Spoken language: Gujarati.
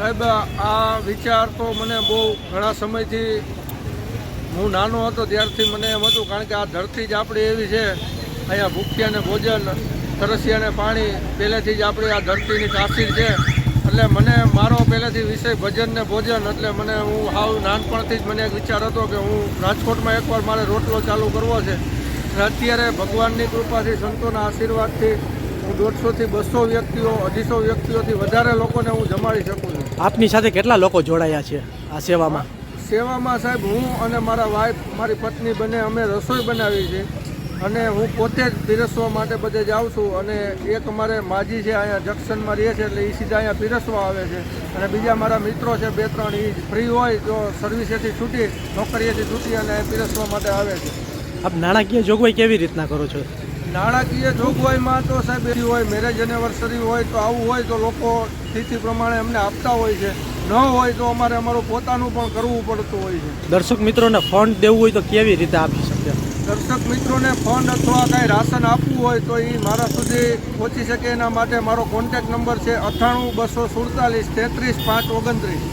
સાહેબ, આ વિચાર તો મને બહુ ઘણા સમયથી હું નાનો હતો, ત્યારથી મને એમ હતું, કારણ કે આ ધરતી જ આપણી એવી છે. અહીંયા ભૂખ્યાને ભોજન, તરસિયાને પાણી, પહેલેથી જ આપણી આ ધરતીની તાસીર છે. એટલે મને મારો પહેલેથી વિષય ભજન ને ભોજન, એટલે મને હું હાવ નાનપણથી જ મને એક વિચાર હતો કે હું રાજકોટમાં એકવાર મારે રોટલો ચાલુ કરવો છે. અને અત્યારે ભગવાનની કૃપાથી, સંતોના આશીર્વાદથી હું દોઢસોથી બસો વ્યક્તિઓ અઢીસો વ્યક્તિઓથી વધારે લોકોને હું જમાડી શકું છું. આપની સાથે કેટલા લોકો જોડાયા છે આ સેવામાં? સેવામાં સાહેબ હું અને મારા વાઈફ મારી પત્ની બંને અમે રસોઈ બનાવી છે અને હું પોતે જ પીરસવા માટે બધે જાઉં છું અને એક અમારે માજી છે અહીંયા જંક્શનમાં રહે છે એટલે એ સીધા અહીંયા પીરસવા આવે છે અને બીજા મારા મિત્રો છે બે ત્રણ એ ફ્રી હોય તો સર્વિસેથી છૂટી નોકરીએથી છૂટી અને પીરસવા માટે આવે છે. આપ નાણાકીય જોગવાઈ કેવી રીતના કરો છો? નાણાકીય જોગવાઈમાં તો સાહેબ એવી હોય મેરેજ એનિવર્સરી હોય તો આવું હોય તો લોકો સ્થિતિ પ્રમાણે અમને આપતા હોય છે. ન હોય તો અમારે અમારું પોતાનું પણ કરવું પડતું હોય છે. દર્શક મિત્રોને ફંડ દેવું હોય તો કેવી રીતે આપી શકે? દર્શક મિત્રોને ફંડ અથવા કાંઈ રાશન આપવું હોય તો એ મારા સુધી પહોંચી શકે. એના માટે મારો કોન્ટેક્ટ નંબર છે અઠ્ઠાણું બસો સુડતાલીસ તેત્રીસ પાંચ ઓગણત્રીસ.